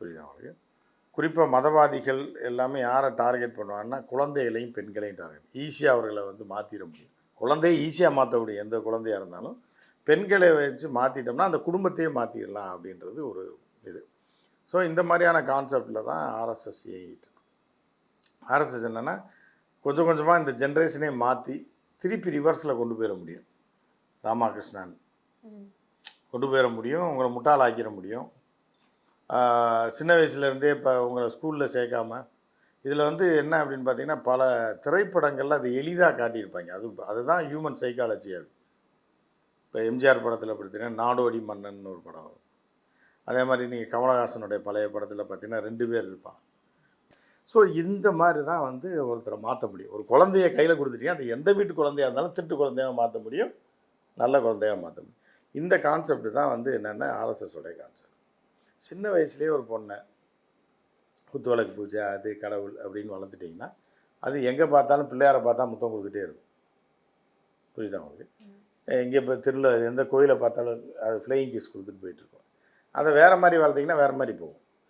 புரியுதா உங்களுக்கு? குறிப்பாக மதவாதிகள் எல்லாமே யாரை டார்கெட் பண்ணுவாங்கன்னா குழந்தைகளையும் பெண்களையும் டார்கெட் ஈஸியாக அவர்களை வந்து மாற்றிட முடியும். குழந்தையை ஈஸியாக மாற்ற முடியும் எந்த குழந்தையாக இருந்தாலும். பெண்களை வச்சு மாற்றிட்டோம்னா அந்த குடும்பத்தையே மாற்றிடலாம் அப்படின்றது ஒரு இது. ஸோ இந்த மாதிரியான கான்செப்டில் தான் ஆர்எஸ்எஸ் இயங்கிட்டு. ஆர்எஸ்எஸ் என்னென்னா கொஞ்சம் கொஞ்சமாக இந்த ஜென்ரேஷனே மாற்றி திருப்பி ரிவர்ஸில் கொண்டு போயிட முடியும். ராமகிருஷ்ணன். கொண்டு போயிட முடியும் உங்களை முட்டாளாக்கிட முடியும். சின்ன வயசுலேருந்தே இப்போ உங்களை ஸ்கூலில் சேர்க்காம இதில் வந்து என்ன அப்படின்னு பார்த்தீங்கன்னா பல திரைப்படங்களில் அது எளிதாக காட்டியிருப்பாங்க. அது அதுதான் ஹியூமன் சைக்காலஜி அது. இப்போ எம்ஜிஆர் படத்தில் பார்த்தீங்கன்னா நாடோடி மன்னன் ஒரு படம் வரும். அதே மாதிரி நீங்கள் கமலஹாசனுடைய பழைய படத்தில் பார்த்தீங்கன்னா ரெண்டு பேர் இருப்பான் ஸோ இந்த மாதிரி தான் வந்து ஒருத்தரை மாற்ற முடியும். ஒரு குழந்தைய கையில் கொடுத்துட்டீங்க அது எந்த வீட்டு குழந்தையாக இருந்தாலும் திட்டு குழந்தையாக மாற்ற முடியும். நல்ல குழந்தையாக மாற்ற முடியும். இந்த கான்செப்ட் தான் வந்து என்னென்ன ஆர்எஸ்எஸோடைய கான்செப்ட் சின்ன வயசுலேயே ஒரு பொண்ணை குத்துவிளக்கு பூஜை அது கடவுள் அப்படின்னு வளர்த்துட்டிங்கன்னா அது எங்கே பார்த்தாலும் பிள்ளையாரை பார்த்தா முத்தம் கொடுத்துட்டே இருக்கும். புரியுதா உங்களுக்கு? எங்கே இப்போ திருல எந்த கோயிலை பார்த்தாலும் அது ஃப்ளையிங் கிஸ் கொடுத்துட்டு போயிட்டுருக்கோம் அதை வேறு மாதிரி வளர்த்திங்கன்னா வேறு மாதிரி போகும்.